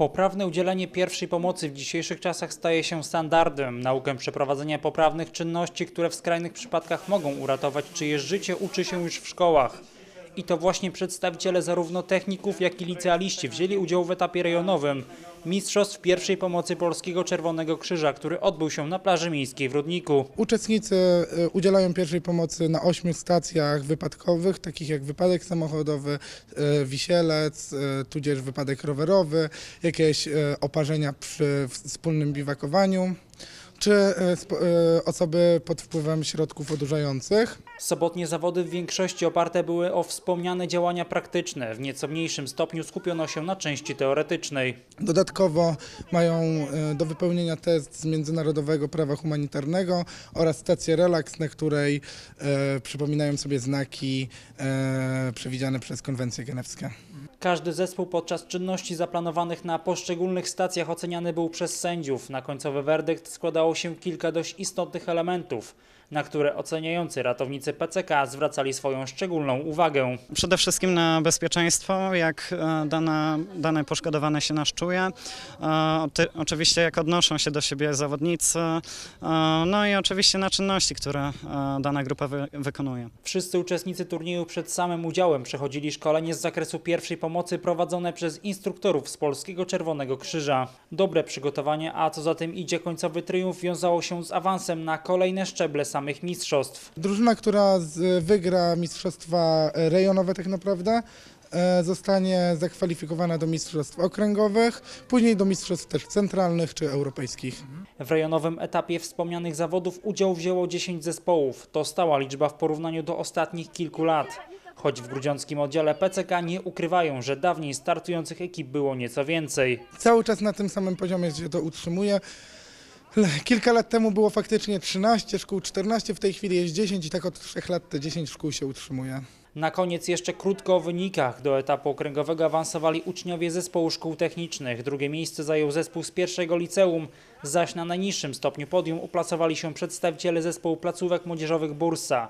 Poprawne udzielenie pierwszej pomocy w dzisiejszych czasach staje się standardem. Naukę przeprowadzenia poprawnych czynności, które w skrajnych przypadkach mogą uratować czyjeś życie, uczy się już w szkołach. I to właśnie przedstawiciele zarówno techników, jak i licealiści wzięli udział w etapie rejonowym Mistrzostw pierwszej pomocy Polskiego Czerwonego Krzyża, który odbył się na plaży miejskiej w Rudniku. Uczestnicy e, udzielają pierwszej pomocy na ośmiu stacjach wypadkowych, takich jak wypadek samochodowy, e, wisielec, e, tudzież wypadek rowerowy, jakieś oparzenia przy wspólnym biwakowaniu, czy e, e, osoby pod wpływem środków odurzających. Sobotnie zawody w większości oparte były o wspomniane działania praktyczne. W nieco mniejszym stopniu skupiono się na części teoretycznej. Dodatkowo mają e, do wypełnienia test z międzynarodowego prawa humanitarnego oraz stację relaks, na której przypominają sobie znaki przewidziane przez konwencje genewskie. Każdy zespół podczas czynności zaplanowanych na poszczególnych stacjach oceniany był przez sędziów. Na końcowy werdykt składało się kilka dość istotnych elementów, na które oceniający ratownicy PCK zwracali swoją szczególną uwagę. Przede wszystkim na bezpieczeństwo, jak e, dane, dane poszkodowane się nasz czuje. E, Ty, oczywiście jak odnoszą się do siebie zawodnicy, e, no i oczywiście na czynności, które dana grupa wy, wykonuje. Wszyscy uczestnicy turnieju przed samym udziałem przechodzili szkolenie z zakresu pierwszej pomocy prowadzone przez instruktorów z Polskiego Czerwonego Krzyża. Dobre przygotowanie, a co za tym idzie końcowy triumf wiązało się z awansem na kolejne szczeble samych mistrzostw. Drużyna, która wygra mistrzostwa rejonowe tak naprawdę, e, zostanie zakwalifikowana do mistrzostw okręgowych, później do mistrzostw też centralnych czy europejskich. W rejonowym etapie wspomnianych zawodów udział wzięło 10 zespołów. To stała liczba w porównaniu do ostatnich kilku lat. Choć w grudziąckim oddziale PCK nie ukrywają, że dawniej startujących ekip było nieco więcej. Cały czas na tym samym poziomie się to utrzymuje. Kilka lat temu było faktycznie 13 szkół, 14, w tej chwili jest 10 i tak od 3 lat te 10 szkół się utrzymuje. Na koniec jeszcze krótko o wynikach. Do etapu okręgowego awansowali uczniowie zespołu szkół technicznych. Drugie miejsce zajął zespół z pierwszego liceum, zaś na najniższym stopniu podium uplacowali się przedstawiciele zespołu placówek młodzieżowych Bursa.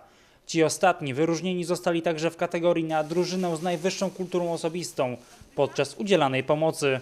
Ci ostatni wyróżnieni zostali także w kategorii na drużynę z najwyższą kulturą osobistą podczas udzielanej pomocy.